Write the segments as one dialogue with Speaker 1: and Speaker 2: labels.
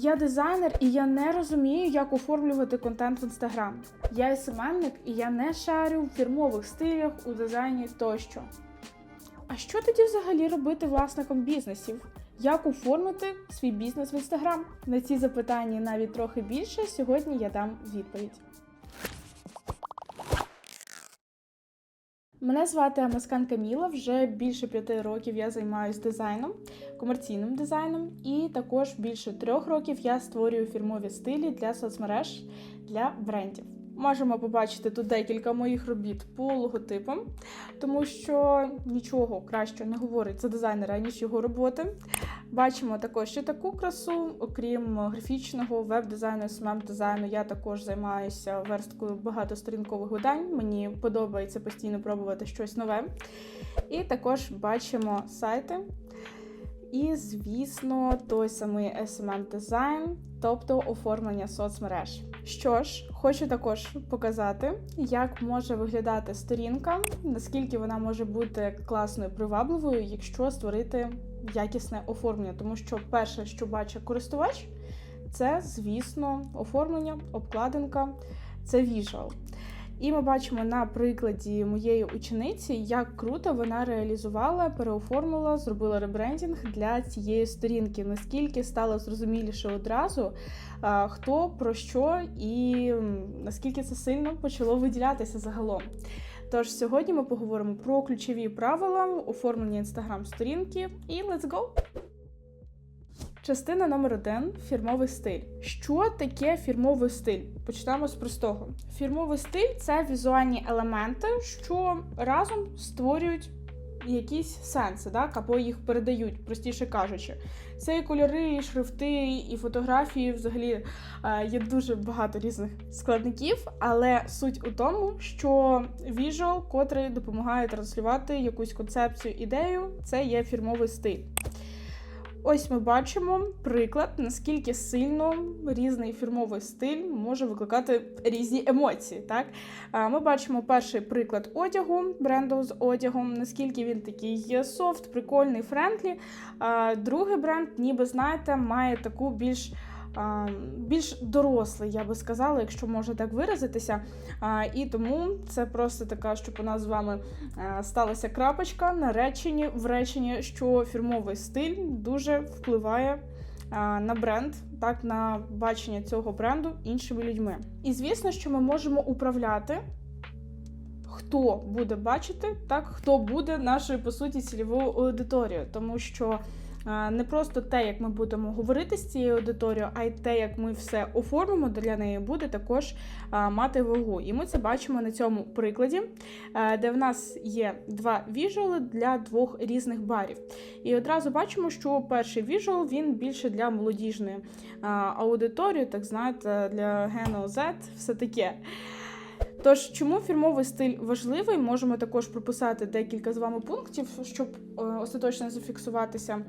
Speaker 1: Я дизайнер, і я не розумію, як оформлювати контент в інстаграм. Я СММник, і я не шарю в фірмових стилях у дизайні тощо. А що тоді взагалі робити власником бізнесів? Як оформити свій бізнес в інстаграм? На ці запитання навіть трохи більше сьогодні я дам відповідь. Мене звати Амаскан Каміла. Вже більше п'яти років я займаюся дизайном, комерційним дизайном, і також більше трьох років я створюю фірмові стилі для соцмереж для брендів. Можемо побачити тут декілька моїх робіт по логотипам, тому що нічого краще не говорить за дизайнера, ніж його роботи. Бачимо також ще таку красу, окрім графічного веб-дизайну, смм дизайну я також займаюся версткою багатосторінкових видань. Мені подобається постійно пробувати щось нове. І також бачимо сайти. І, звісно, той самий smm дизайн, тобто оформлення соцмереж. Що ж, хочу також показати, як може виглядати сторінка, наскільки вона може бути класною привабливою, якщо створити якісне оформлення. Тому що перше, що бачить користувач, це, звісно, оформлення, обкладинка, це віжуал. І ми бачимо на прикладі моєї учениці, як круто вона реалізувала, переоформила, зробила ребрендінг для цієї сторінки. Наскільки стало зрозуміліше одразу, хто про що і наскільки це сильно почало виділятися загалом. Тож сьогодні ми поговоримо про ключові правила оформлення інстаграм-сторінки і let's go! Частина номер один фірмовий стиль. Що таке фірмовий стиль? Почнемо з простого. Фірмовий стиль це візуальні елементи, що разом створюють якісь сенси, так, або їх передають, простіше кажучи. Це і кольори, і шрифти, і фотографії. Взагалі є дуже багато різних складників, але суть у тому, що віжуал, котрий допомагає транслювати якусь концепцію, ідею, це є фірмовий стиль. Ось ми бачимо приклад, наскільки сильно різний фірмовий стиль може викликати різні емоції. Так? Ми бачимо перший приклад одягу, бренду з одягом, наскільки він такий софт, прикольний, френдлі. Другий бренд, ніби знаєте, має таку більш більш дорослий, я би сказала, якщо можна так виразитися. І тому це просто така, щоб у нас з вами сталася крапочка на реченні в реченні, що фірмовий стиль дуже впливає. На бренд, так на бачення цього бренду іншими людьми. І звісно, що ми можемо управляти, хто буде бачити, так хто буде нашою по суті цільовою аудиторією, тому що не просто те, як ми будемо говорити з цією аудиторією, а й те, як ми все оформимо для неї, буде також мати вагу. І ми це бачимо на цьому прикладі, де в нас є два віжуали для двох різних барів. І одразу бачимо, що перший віжуал він більше для молодіжної аудиторії, так знаєте, для гену Z, все таке. Тож, чому фірмовий стиль важливий, можемо також прописати декілька з вами пунктів, щоб е, остаточно зафіксуватися.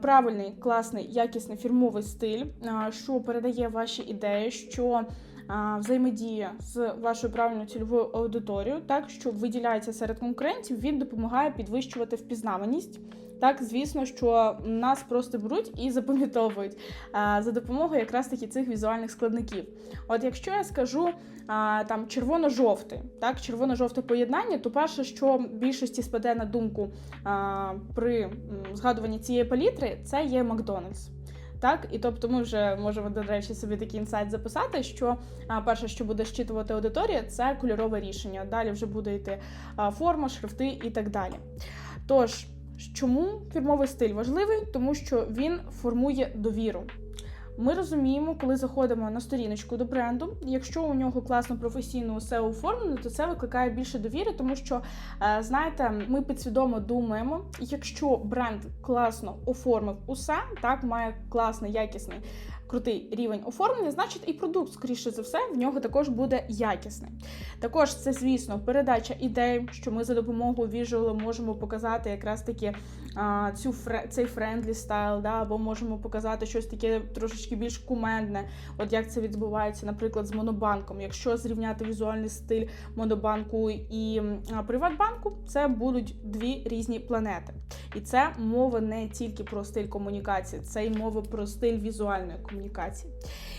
Speaker 1: Правильний, класний, якісний фірмовий стиль, що передає ваші ідеї, що взаємодія з вашою правильною цільовою аудиторією, так що виділяється серед конкурентів, він допомагає підвищувати впізнаваність. Так, звісно, що нас просто беруть і запам'ятовують за допомогою якраз таки цих візуальних складників. От якщо я скажу там червоно-жовтий, так, червоно-жовте поєднання, то перше, що більшості спаде на думку при згадуванні цієї палітри, це є Макдональдс. Так, і тобто ми вже можемо, до речі, собі такий інсайт записати, що перше, що буде щитувати аудиторія, це кольорове рішення. Далі вже буде йти форма, шрифти і так далі. Тож, чому фірмовий стиль важливий? Тому що він формує довіру. Ми розуміємо, коли заходимо на сторіночку до бренду. Якщо у нього класно професійно усе оформлено, то це викликає більше довіри, тому що, е, знаєте, ми підсвідомо думаємо, якщо бренд класно оформив усе, так має класний, якісний. Крутий рівень оформлення, значить, і продукт, скоріше за все, в нього також буде якісний. Також це, звісно, передача ідей, що ми за допомогою віжуалу можемо показати якраз таки а, цю цей френдлі стайл, да, або можемо показати щось таке трошечки більш кумедне. От як це відбувається, наприклад, з монобанком. Якщо зрівняти візуальний стиль монобанку і Приватбанку, це будуть дві різні планети. І це мова не тільки про стиль комунікації, це й мова про стиль візуальної комунікації.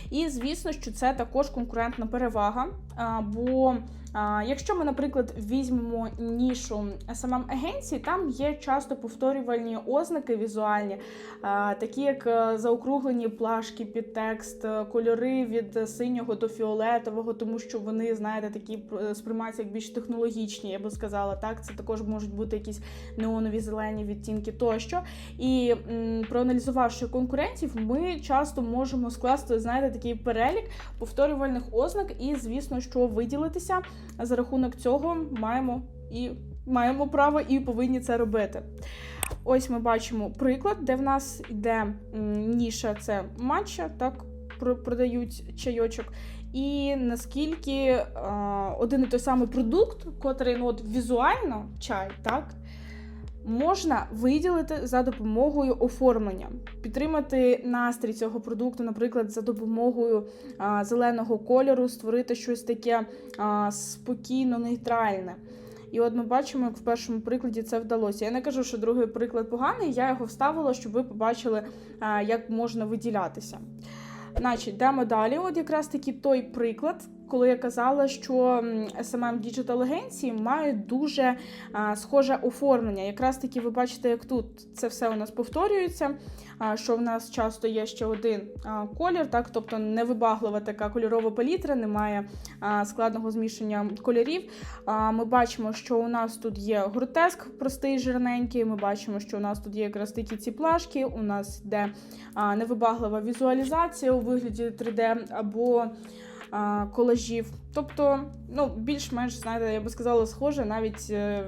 Speaker 1: І звісно, що це також конкурентна перевага. Бо якщо ми, наприклад, візьмемо нішу smm агенції, там є часто повторювальні ознаки візуальні, такі як е, заокруглені плашки під текст, е, кольори від синього до фіолетового, тому що вони, знаєте, такі е, сприймаються як більш технологічні, я би сказала. Так, це також можуть бути якісь неонові зелені відтінки тощо. І проаналізувавши конкурентів, ми часто можемо скласти, знаєте, такий перелік повторювальних ознак, і звісно, що виділитися за рахунок цього маємо і маємо право і повинні це робити. Ось ми бачимо приклад, де в нас йде ніша, це матча, так про- продають чайочок. І наскільки а, один і той самий продукт, котрий ну, от візуально чай, так, можна виділити за допомогою оформлення, підтримати настрій цього продукту, наприклад, за допомогою а, зеленого кольору, створити щось таке а, спокійно, нейтральне. І от ми бачимо, як в першому прикладі це вдалося. Я не кажу, що другий приклад поганий, я його вставила, щоб ви побачили, як можна виділятися. Значить, йдемо далі. От якраз таки той приклад, коли я казала, що SMM Digital агенції мають дуже а, схоже оформлення. Якраз таки ви бачите, як тут це все у нас повторюється. А, що в нас часто є ще один а, колір, так, тобто невибаглива така кольорова палітра, немає а, складного змішання кольорів. А, Ми бачимо, що у нас тут є гротеск простий, жирненький. Ми бачимо, що у нас тут є якраз такі ці плашки. У нас йде а, невибаглива візуалізація у вигляді 3D або колажів. Тобто, ну, більш-менш, знаєте, я би сказала, схоже, навіть е,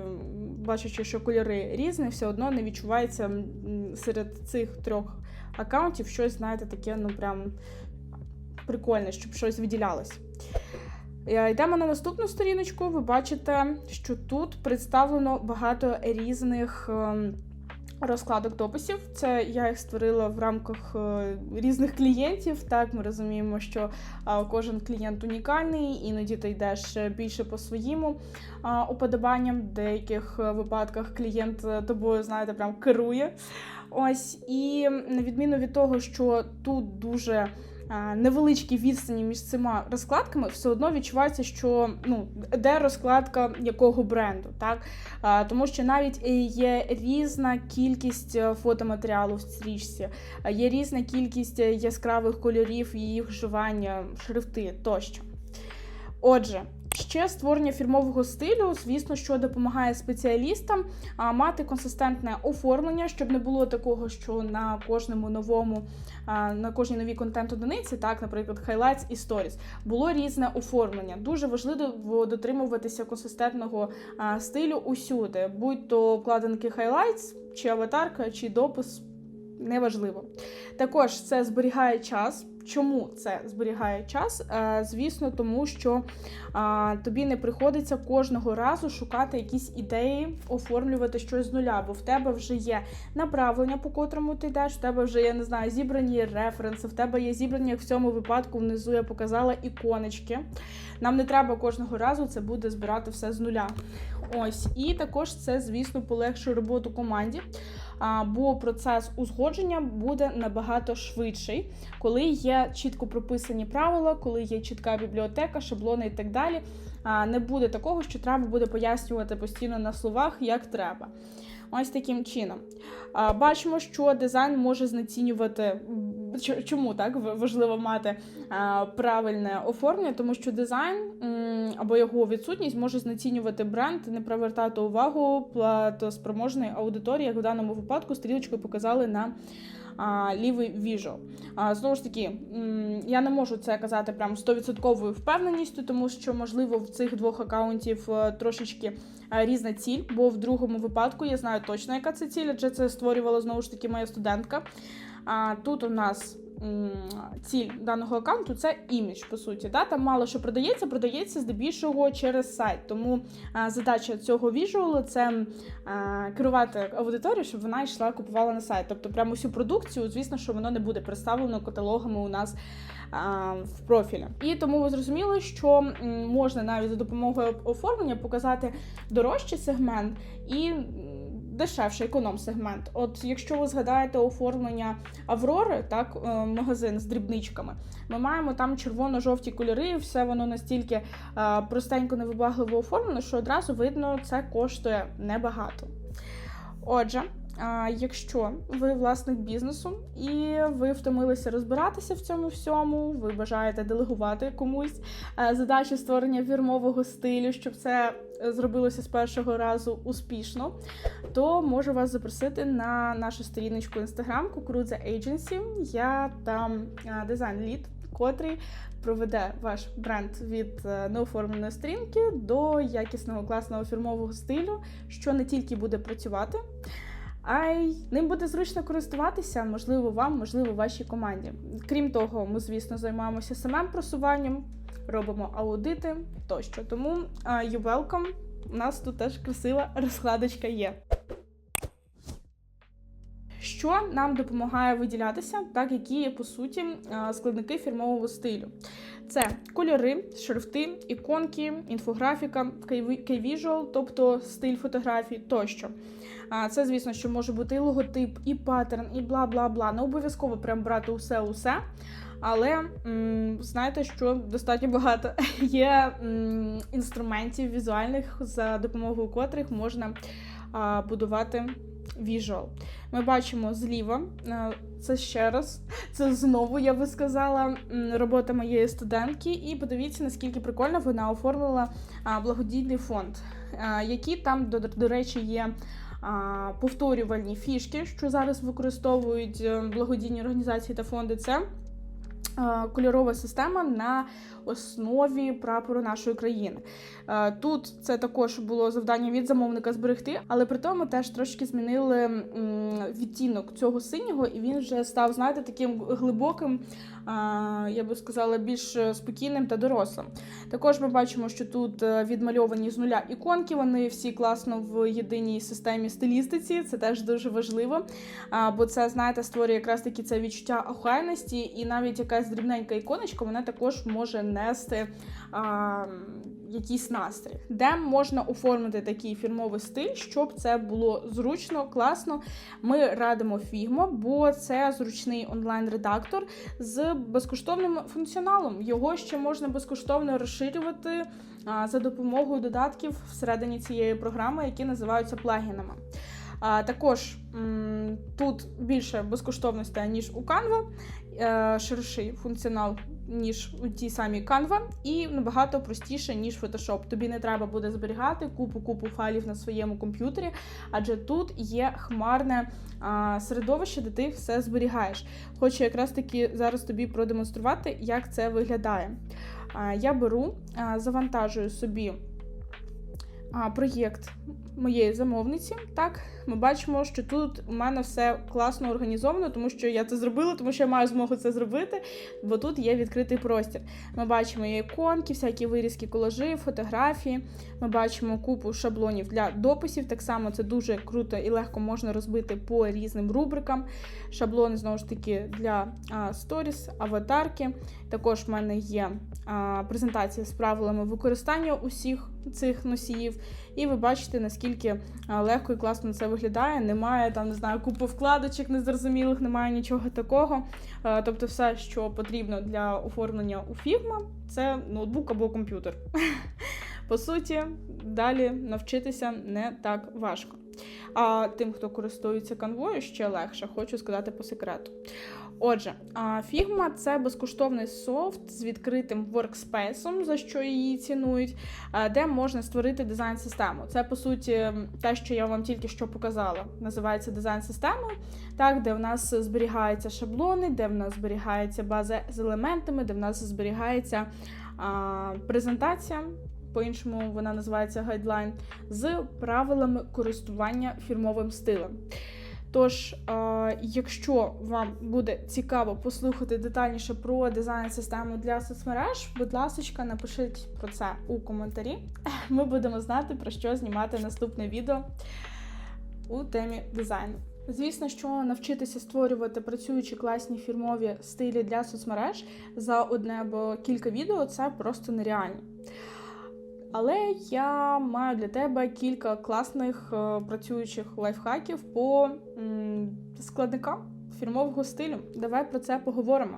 Speaker 1: бачачи, що кольори різні, все одно не відчувається серед цих трьох аккаунтів щось, знаєте, таке, ну прям прикольне, щоб щось виділялось. Е, Йдемо на наступну сторіночку. Ви бачите, що тут представлено багато різних. Розкладок дописів. Це я їх створила в рамках е, різних клієнтів. Так, ми розуміємо, що кожен клієнт унікальний, іноді ти йдеш е, більше по своїм уподобанням. В деяких е, випадках клієнт тобою, знаєте, прям керує. Ось, і на відміну від того, що тут дуже невеличкі відстані між цими розкладками, все одно відчувається, що ну, де розкладка якого бренду. Так? Тому що навіть є різна кількість е, фотоматеріалу в стрічці, є різна кількість е, яскравих кольорів, їх вживання, шрифти тощо. Отже, ще створення фірмового стилю, звісно, що допомагає спеціалістам мати консистентне оформлення, щоб не було такого, що на кожному новому, на кожній новій контент-одиниці, так, наприклад, highlights і stories, було різне оформлення. Дуже важливо дотримуватися консистентного стилю усюди, будь то вкладинки highlights, чи аватарка, чи допис. Неважливо. Також це зберігає час. Чому це зберігає час? Е, звісно, тому що тобі не приходиться кожного разу шукати якісь ідеї, оформлювати щось з нуля, бо в тебе вже є направлення, по котрому ти йдеш, в тебе вже, я не знаю, зібрані референси, в тебе є зібрані, як в цьому випадку внизу я показала іконочки. Нам не треба кожного разу це буде збирати все з нуля. Ось, і також це, звісно, полегшує роботу команді. Бо процес узгодження буде набагато швидший, коли є чітко прописані правила, коли є чітка бібліотека, шаблони і так далі. Не буде такого, що треба буде пояснювати постійно на словах, як треба. Ось таким чином. Бачимо, що дизайн може знецінювати. Чому так важливо мати правильне оформлення, тому що дизайн або його відсутність може знецінювати бренд, не привертати увагу платоспроможної аудиторії, як в даному випадку стрілочкою показали на лівий віжо. Знову ж таки, я не можу це казати прям 100% впевненістю, тому що, можливо, в цих двох акаунтів е, трошечки е, різна ціль, бо в другому випадку я знаю точно, яка це ціль, адже це створювала знову ж таки моя студентка. Тут у нас ціль даного аккаунту це імідж, по суті. Да? Там мало що продається, продається здебільшого через сайт. Тому а, задача цього віжуалу це а, керувати аудиторією, щоб вона йшла купувала на сайт. Тобто, прямо всю продукцію, звісно, що воно не буде представлено каталогами у нас в профілі. І тому ви зрозуміли, що можна навіть за допомогою оформлення показати дорожчий сегмент і дешевший економ-сегмент. От якщо ви згадаєте оформлення Аврори, так, е, магазин з дрібничками, ми маємо там червоно-жовті кольори, все воно настільки е, простенько невибагливо оформлено, що одразу видно, це коштує небагато. Отже, а, якщо ви власник бізнесу і ви втомилися розбиратися в цьому всьому, ви бажаєте делегувати комусь е, задачу створення фірмового стилю, щоб це е, зробилося з першого разу успішно, то можу вас запросити на нашу сторіночку Instagram Кукурудза Agency. Я там е, дизайн-лід, котрий проведе ваш бренд від е, неоформленої сторінки до якісного класного фірмового стилю, що не тільки буде працювати. А й ним буде зручно користуватися, можливо, вам, можливо, вашій команді. Крім того, ми, звісно, займаємося самим просуванням, робимо аудити тощо. Тому you welcome. У нас тут теж красива розкладочка є. Що нам допомагає виділятися, так які є по суті складники фірмового стилю? Це кольори, шрифти, іконки, інфографіка, кей-віжуал, тобто стиль фотографій тощо. Це, звісно, що може бути і логотип, і паттерн, і бла бла бла. Не обов'язково прям брати усе-усе. Але знаєте, що достатньо багато є інструментів візуальних, за допомогою котрих можна будувати віжуал. Ми бачимо зліва, це ще раз, це знову, я би сказала, робота моєї студентки. І подивіться, наскільки прикольно вона оформила благодійний фонд, які там, до, до речі, є. Повторювальні фішки, що зараз використовують е, благодійні організації та фонди, це кольорова система на основі прапору нашої країни. Тут це також було завдання від замовника зберегти, але при тому теж трошки змінили відтінок цього синього, і він вже став, знаєте, таким глибоким, я би сказала, більш спокійним та дорослим. Також ми бачимо, що тут е, відмальовані з нуля іконки, вони всі класно в єдиній системі стилістиці. Це теж дуже важливо. Бо це, знаєте, створює якраз таки це відчуття охайності, і навіть якась дрібненька іконочка, вона також може нести якийсь настрій, де можна оформити такий фірмовий стиль, щоб це було зручно, класно. Ми радимо Figma, бо це зручний онлайн-редактор з безкоштовним функціоналом. Його ще можна безкоштовно розширювати за допомогою додатків всередині цієї програми, які називаються плагінами. Також тут більше безкоштовності, ніж у Canva, е ширший функціонал ніж у тій самій Canva, і набагато простіше, ніж Photoshop. Тобі не треба буде зберігати купу-купу файлів на своєму комп'ютері, адже тут є хмарне середовище, де ти все зберігаєш. Хочу якраз таки зараз тобі продемонструвати, як це виглядає. Я беру, завантажую собі проєкт моєї замовниці. Так, ми бачимо, що тут у мене все класно організовано, тому що я це зробила, тому що я маю змогу це зробити, бо тут є відкритий простір. Ми бачимо і іконки, всякі вирізки, колажі, фотографії. Ми бачимо купу шаблонів для дописів. Так само це дуже круто і легко можна розбити по різним рубрикам. Шаблони, знову ж таки, для сторіс, аватарки. Також в мене є а, презентація з правилами використання усіх цих носіїв. І ви бачите, наскільки легко і класно це виглядає. Немає там, не знаю, купи вкладочок незрозумілих, немає нічого такого. Тобто, все, що потрібно для оформлення у Figma, це ноутбук або комп'ютер. По суті, далі навчитися не так важко. А тим, хто користується канвою, ще легше, хочу сказати по секрету. Отже, Figma – це безкоштовний софт з відкритим workspace, за що її цінують, де можна створити дизайн-систему. Це, по суті, те, що я вам тільки що показала. Називається дизайн-системою, так, де в нас зберігаються шаблони, де в нас зберігається база з елементами, де в нас зберігається а, презентація. По-іншому вона називається гайдлайн з правилами користування фірмовим стилем. Тож, якщо вам буде цікаво послухати детальніше про дизайн системи для соцмереж, будь ласка, напишіть про це у коментарі. Ми будемо знати, про що знімати наступне відео у темі дизайну. Звісно, що навчитися створювати працюючі класні фірмові стилі для соцмереж за одне або кілька відео це просто нереально. Але я маю для тебе кілька класних е, працюючих лайфхаків по складникам фірмового стилю. Давай про це поговоримо.